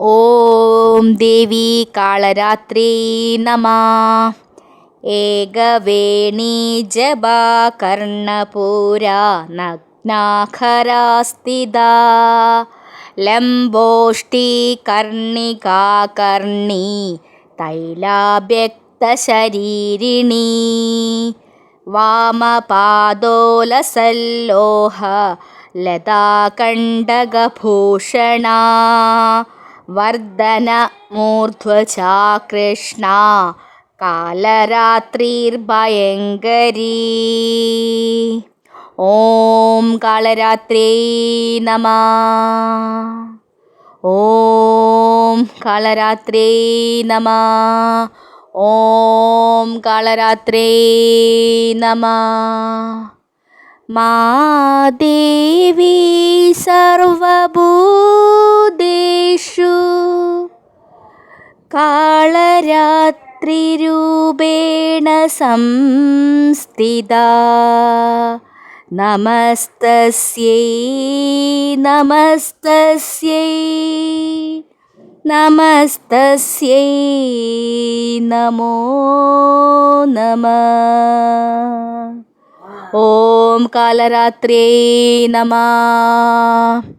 ഓം ദേവി കാളരാത്രി നമ. ഏകവേണീ ജപാ കർണപൂരാ നഗ്നാഖരാസ്ഥിത ലംബോഷ്ടി കർണികാ കർണി തൈലാഭ്യക്തശരീരിണി. വാമപാദോലസല്ലോഹ ലതാകണ്ഡകഭൂഷണാ വർദ്ധനമൂർധ്വജാ കൃഷ്ണ കാലരാത്രിർഭയങ്കരീ. ഓം കാളരാത്രി നമ. ഓം കാളരാത്രി നമ. ഓം കാളരാത്രി നമ. മാദേവി സർവഭൂ कालरात्रिरूपेण संस्थिता नमस्तस्यै नमस्तस्यै नमस्तस्यै नमो नमः ॐ कालरात्र्यै नमः